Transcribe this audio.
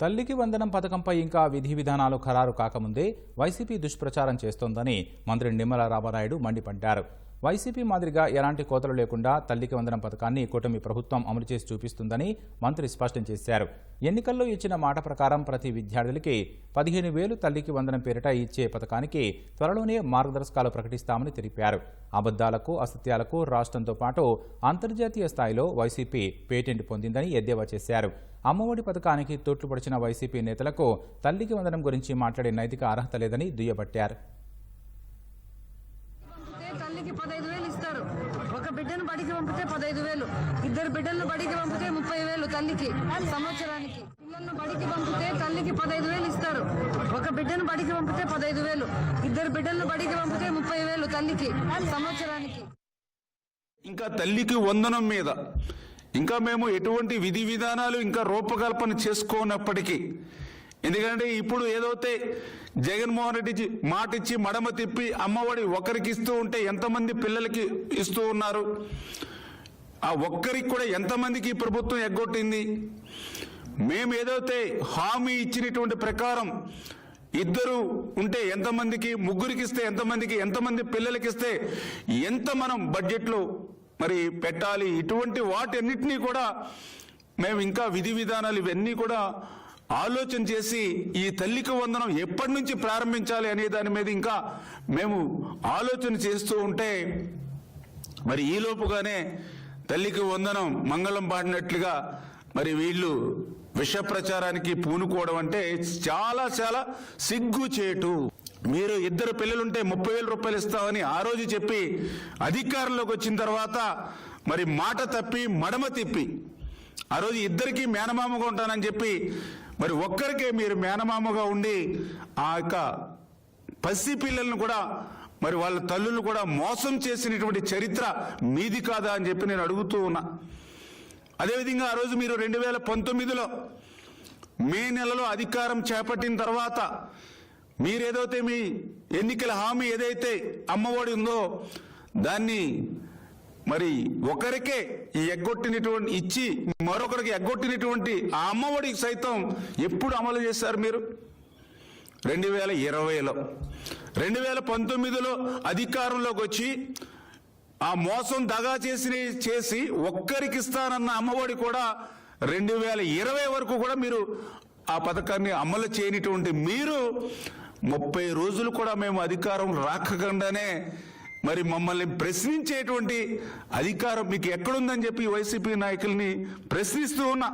తల్లికి వందనం పథకంపై ఇంకా విధి విధానాలు ఖరారు కాకముందే వైసీపీ దుష్ప్రచారం చేస్తోందని మంత్రి నిమ్మల రామానాయుడు మండిపడ్డారు. వైసీపీ మాదిరిగా ఎలాంటి కోతలు లేకుండా తల్లికి వందనం పథకాన్ని కూటమి ప్రభుత్వం అమలు చేసి చూపిస్తుందని మంత్రి స్పష్టం చేశారు. ఎన్నికల్లో ఇచ్చిన మాట ప్రకారం ప్రతి విద్యార్థులకి పదిహేను వేలు తల్లికి వందనం పేరిట ఇచ్చే పథకానికి త్వరలోనే మార్గదర్శకాలు ప్రకటిస్తామని తెలిపారు. అబద్దాలకు అసత్యాలకు రాష్ట్రంతో పాటు అంతర్జాతీయ స్థాయిలో వైసీపీ పేటెంట్ పొందిందని ఎద్దేవా చేశారు. అమ్మఒడి పథకానికి తోట్లు పొడిచిన వైసీపీ నేతలకు తల్లికి వందనం గురించి మాట్లాడే నైతిక అర్హత లేదని దుయ్యబట్టారు పంపితే తల్లికి పదహైదు వేలు ఇస్తారు ఒక బిడ్డను బడికి పంపితే పదహైదు వేలు. ఇద్దరు బిడ్డలను బడికి పంపితే ముప్పై వేలు తల్లికి సంవత్సరానికి. పిల్లలను బడికి పంపితే తల్లికి పదహైదు వేలు ఇస్తారు. ఒక బిడ్డను బడికి పంపితే పదహైదు వేలు. ఇద్దరు బిడ్డలను బడికి పంపితే ముప్పై వేలు తల్లికి సంవత్సరానికి. ఇంకా తల్లికి వందనం మీద. ఇంకా మేము ఎటువంటి విధి విధానాలు ఇంకా రూపకల్పన చేసుకోనప్పటికీ. ఎందుకంటే ఇప్పుడు ఏదైతే జగన్మోహన్ రెడ్డి మాట ఇచ్చి మడమ తిప్పి అమ్మఒడి ఒకరికి ఇస్తూ ఉంటే ఎంతమంది పిల్లలకి ఇస్తూ ఉన్నారు? ఆ ఒక్కరికి కూడా ఎంతమందికి ప్రభుత్వం ఎగ్గొట్టింది? మేము ఏదైతే హామీ ఇచ్చినటువంటి ప్రకారం ఇద్దరు ఉంటే ఎంతమందికి ముగ్గురికి ఇస్తే ఎంతమందికి ఎంతమంది పిల్లలకి ఇస్తే ఎంత మనం బడ్జెట్లో మరి పెట్టాలి? ఇటువంటి వాటన్నిటినీ కూడా మేము ఇంకా విధి విధానాలు ఇవన్నీ కూడా ఆలోచన చేసి ఈ తల్లికి వందనం ఎప్పటి నుంచి ప్రారంభించాలి అనే దాని మీద ఇంకా మేము ఆలోచన చేస్తూ ఉంటే మరి ఈ లోపుగానే తల్లికి వందనం మంగళం పాడినట్లుగా మరి వీళ్ళు విష ప్రచారానికి పూనుకోవడం అంటే చాలా చాలా సిగ్గుచేటు మీరు ఇద్దరు పిల్లలుంటే ముప్పై వేల రూపాయలు ఇస్తామని ఆ రోజు చెప్పి అధికారంలోకి వచ్చిన తర్వాత మరి మాట తప్పి మడమ తిప్పి. ఆ రోజు ఇద్దరికి మేనమామగా ఉంటానని చెప్పి మరి ఒక్కరికే మీరు మేనమామగా ఉండి ఆ యొక్క పసి పిల్లలను కూడా మరి వాళ్ళ తల్లులు కూడా మోసం చేసినటువంటి చరిత్ర మీది కాదా అని చెప్పి నేను అడుగుతూ ఉన్నా. అదేవిధంగా ఆ రోజు మీరు రెండు వేల పంతొమ్మిదిలో మే నెలలో అధికారం చేపట్టిన తర్వాత మీరేదైతే మీ ఎన్నికల హామీ ఏదైతే అమ్మఒడి ఉందో దాన్ని మరి ఒకరికే ఈ ఎగ్గొట్టినటువంటి ఇచ్చి మరొకరికి ఎగ్గొట్టినటువంటి ఆ అమ్మఒడికి సైతం ఎప్పుడు అమలు చేశారు మీరు? రెండు వేల ఇరవైలో. రెండు వేల పంతొమ్మిదిలో అధికారంలోకి వచ్చి ఆ మోసం దగా చేసి చేసి ఒక్కరికి ఇస్తానన్న అమ్మఒడి కూడా రెండు వేల ఇరవై వరకు కూడా మీరు ఆ పథకాన్ని అమలు చేయనిటువంటి మీరు ముప్పై రోజులు కూడా మేము అధికారం రాకకుండానే మరి మమ్మల్ని ప్రశ్నించేటువంటి అధికారం మీకు ఎక్కడుందని చెప్పి వైసీపీ నాయకుల్ని ప్రశ్నిస్తూ ఉన్నా.